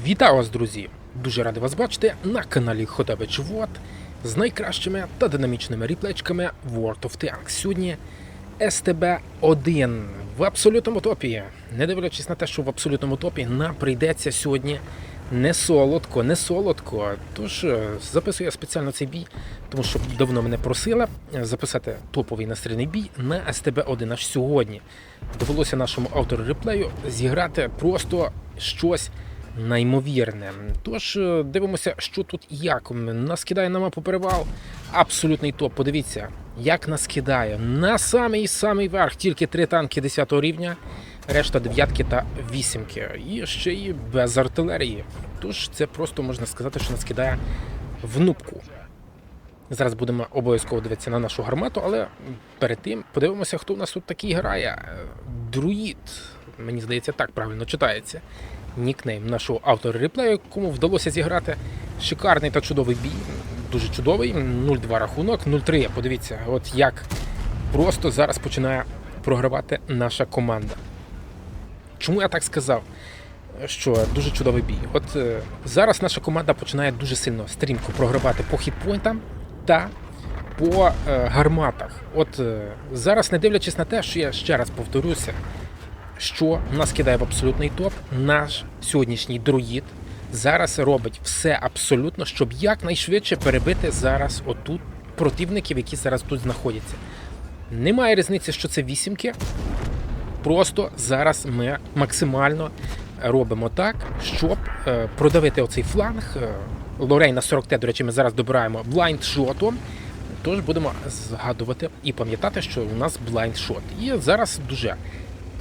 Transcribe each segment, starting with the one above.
Вітаю вас, друзі! Дуже радий вас бачити на каналі Хотевич Вот з найкращими та динамічними ріплечками World of Tanks. Сьогодні СТБ-1 в абсолютному топі. Не дивлячись на те, що в абсолютному топі нам прийдеться сьогодні не солодко, не солодко. Тож е, записую я спеціально цей бій, тому що давно мене просили записати топовий настрільний бій на СТБ-1 аж сьогодні. Довелося нашому автору реплею зіграти просто щось неймовірне. Тож е, дивимося, що тут і як. Нас кидає на мапу перевал. Абсолютний топ. Подивіться, як нас кидає. На самий самий верх, тільки три танки 10 рівня, решта дев'ятки та вісімки. І ще й без артилерії. Тож це просто можна сказати, що нас кидає в нубку. Зараз будемо обов'язково дивитися на нашу гармату, але перед тим подивимося, хто у нас тут такий грає. Е, Друїд. Мені здається, так правильно читається. Нікнейм нашого автора реплею, якому вдалося зіграти шикарний та чудовий бій. Дуже чудовий. 0-2 рахунок, 0-3. Подивіться, от як просто зараз починає програвати наша команда. Чому я так сказав? Що дуже чудовий бій. От е, зараз наша команда починає дуже сильно стрімко програвати по хітпойнтам та по е, гарматах. От е, зараз, не дивлячись на те, що я ще раз повторюся, що нас кидає в абсолютний топ, наш сьогоднішній друїд зараз робить все абсолютно, щоб якнайшвидше перебити зараз отут противників, які зараз тут знаходяться. Немає різниці, що це вісімки. Просто зараз ми максимально робимо так, щоб е, продавити оцей фланг. Е, Лорей на 40Т, до речі, ми зараз добираємо блайндшотом. Тож будемо згадувати і пам'ятати, що у нас блайндшот. І зараз дуже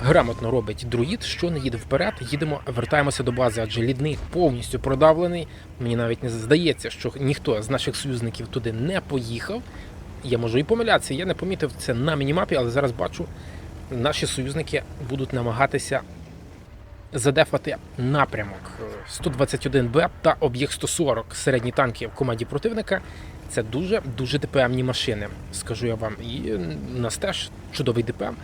грамотно робить друїд, що не їде вперед. Їдемо, вертаємося до бази, адже лідник повністю продавлений. Мені навіть не здається, що ніхто з наших союзників туди не поїхав. Я можу і помилятися, я не помітив це на мінімапі, але зараз бачу, наші союзники будуть намагатися задефати напрямок 121Б та об'єкт 140 середні танки в команді противника. Це дуже дуже ДПМні машини, скажу я вам. І нас теж чудовий ДПМ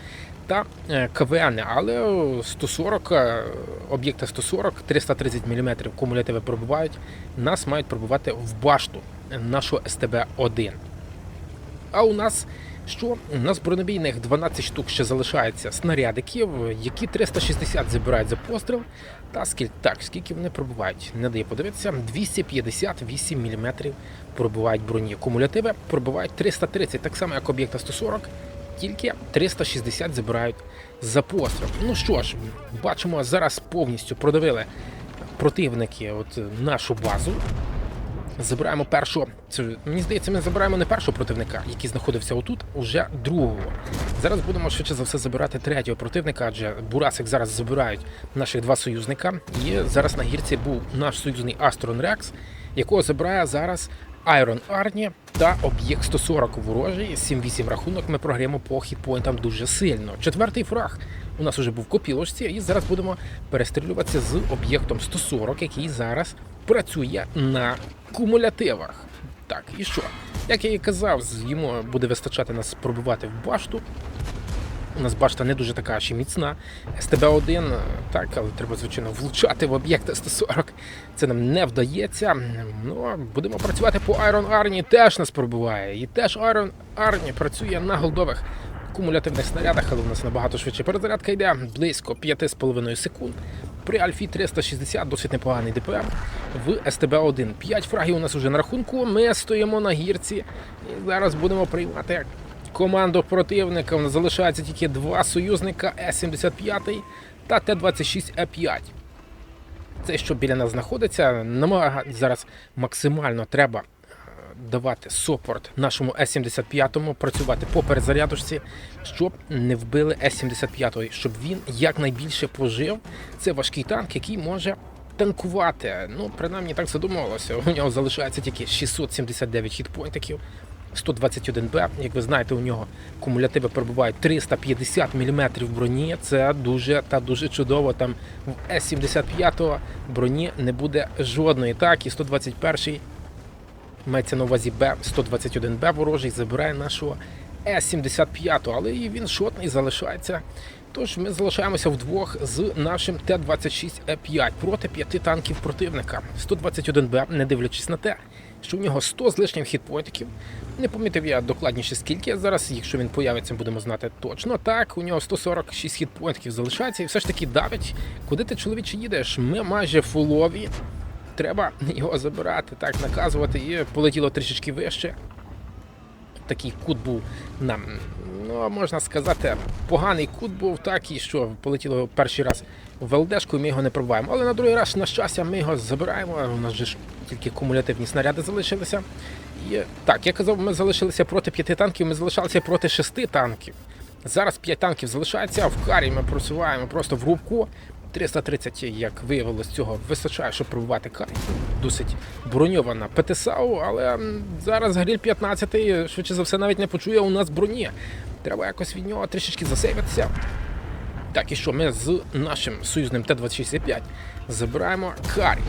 та е, КВН, але 140 е, об'єкта 140, 330 мм кумулятиви пробувають. Нас мають пробувати в башту нашого СТБ-1. А у нас що? У нас бронебійних 12 штук ще залишається снарядиків, які 360 забирають за постріл. Та скільки так, скільки вони пробувають? Не дає подивитися. 258 мм пробувають броні. Кумулятиви пробувають 330, так само як об'єкта 140, тільки 360 забирають за постріл. Ну що ж, бачимо, зараз повністю продавили противники от нашу базу. Забираємо першого. Це мені здається, ми забираємо не першого противника, який знаходився отут, уже другого. Зараз будемо швидше за все забирати третього противника, адже Бурасик зараз забирають наших два союзника. І зараз на гірці був наш союзний Астрон Рекс, якого забирає зараз Айрон Арні та об'єкт 140 ворожий. 7-8 рахунок. Ми програємо по хітпоінтам дуже сильно. Четвертий фраг у нас уже був копілочці, і зараз будемо перестрілюватися з об'єктом 140, який зараз працює на кумулятивах. Так, і що? Як я і казав, йому буде вистачати нас пробивати в башту. У нас башта не дуже така ще міцна. СТБ-1, е, так, але треба, звичайно, влучати в об'єкти 140. Це нам не вдається. Ну, будемо працювати по Iron Арні, теж нас пробиває. І теж Iron Арні працює на голдових кумулятивних снарядах, але у нас набагато швидше перезарядка йде, близько 5,5 секунд. При Альфі 360 досить непоганий ДПМ. В СТБ-1 5 фрагів у нас вже на рахунку. Ми стоїмо на гірці і зараз будемо приймати команду противника. Залишається тільки два союзника С-75 та Т-26Е5. Це, що біля нас знаходиться, намага зараз максимально треба е, давати супорт нашому С-75, працювати по перезарядочці, щоб не вбили С-75, щоб він якнайбільше пожив. Це важкий танк, який може танкувати. Ну, принаймні так задумувалося. У нього залишається тільки 679 хітпойнтиків. 121Б, як ви знаєте, у нього кумулятиви перебувають 350 мм броні. Це дуже та дуже чудово. Там в С-75 броні не буде жодної. Так, і 121 мається на увазі Б, 121Б ворожий забирає нашого С-75, але і він шотний залишається. Тож ми залишаємося вдвох з нашим Т-26Е5 проти п'яти танків противника. 121Б, не дивлячись на те, що у нього 100 з лишнім хітпоінтів. Не помітив я докладніше скільки зараз, якщо він появиться, будемо знати точно. Так, у нього 146 хітпоінтів залишається, і все ж таки давить. Куди ти чоловіче їдеш? Ми майже фулові. Треба його забирати, так, наказувати, і полетіло трішечки вище такий кут був нам, ну можна сказати, поганий кут був, так і що полетіло перший раз в ЛДшку, і ми його не пробуваємо. Але на другий раз, на щастя, ми його забираємо. У нас же ж тільки кумулятивні снаряди залишилися. І так, я казав, ми залишилися проти п'яти танків, ми залишалися проти шести танків. Зараз 5 танків залишається, в карі ми просуваємо просто в рубку. 330, як виявилось, цього вистачає, щоб пробувати карі. Досить броньована ПТСАУ, але зараз гриль 15 швидше за все навіть не почує у нас броні. Треба якось від нього трішечки засейвитися. Так, і що ми з нашим союзним Т-26-5 забираємо карі.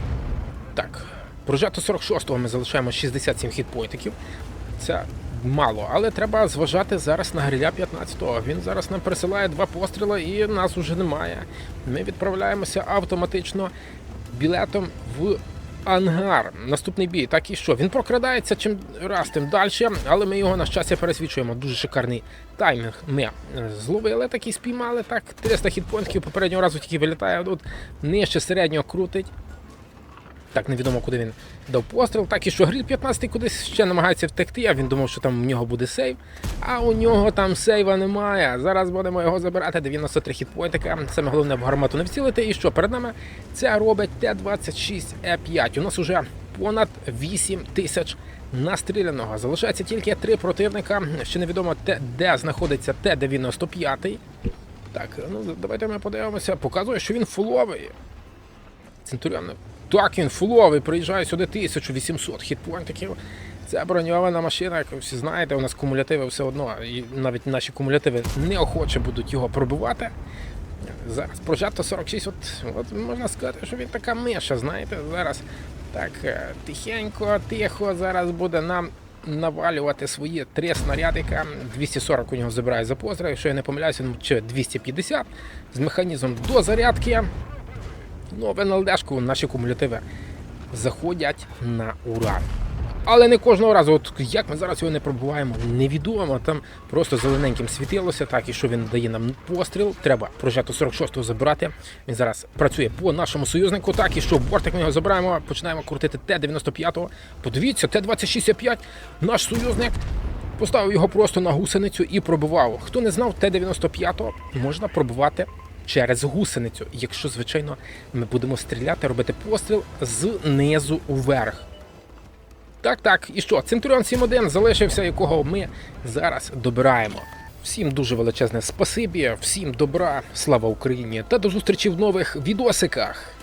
Так, прожето 46-го ми залишаємо 67 хітпоінтиків. Це мало, але треба зважати зараз на гриля 15-го. Він зараз нам присилає два постріли і нас уже немає. Ми відправляємося автоматично білетом в ангар. Наступний бій. Так і що? Він прокрадається чим раз тим далі, але ми його на щастя пересвічуємо. Дуже шикарний таймінг. Ми е, зловили такий, спіймали. Так, 300 хітпоінтів попереднього разу тільки вилітає. Тут нижче середнього крутить. Так, невідомо, куди він дав постріл. Так і що гриль 15 кудись ще намагається втекти, а він думав, що там у нього буде сейв. А у нього там сейва немає. Зараз будемо його забирати. 93 хітпоінтика. Саме головне в гармату не вцілити. І що перед нами це робить Т-26Е5. У нас уже понад 8 тисяч настріляного. Залишається тільки три противника. Ще невідомо те, де знаходиться Т-95. Так, ну давайте ми подивимося. Показує, що він фуловий. Центуріон. Так, він фуловий, приїжджає сюди 1800 хітпоінтиків. Це броньована машина, як ви всі знаєте, у нас кумулятиви все одно, і навіть наші кумулятиви неохоче будуть його пробивати. Зараз прожато 46, от, от можна сказати, що він така миша, знаєте, зараз так е, тихенько, тихо, зараз буде нам навалювати свої три снарядика. 240 у нього забирає за постріл, якщо я не помиляюся, ну, чи 250 з механізмом до зарядки. Ну, в НЛДшку наші кумулятиви заходять на ура. Але не кожного разу, от як ми зараз його не пробуваємо, невідомо. Там просто зелененьким світилося, так і що він дає нам постріл. Треба прожати 46-го забирати. Він зараз працює по нашому союзнику. Так і що бортик ми його забираємо, починаємо крутити Т-95. Подивіться, Т-26-5, наш союзник. Поставив його просто на гусеницю і пробивав. Хто не знав, Т-95 можна пробивати через гусеницю, якщо, звичайно, ми будемо стріляти, робити постріл знизу вверх. Так, так, і що? Центуріон 7-1 залишився, якого ми зараз добираємо. Всім дуже величезне спасибі, всім добра, слава Україні та до зустрічі в нових відосиках.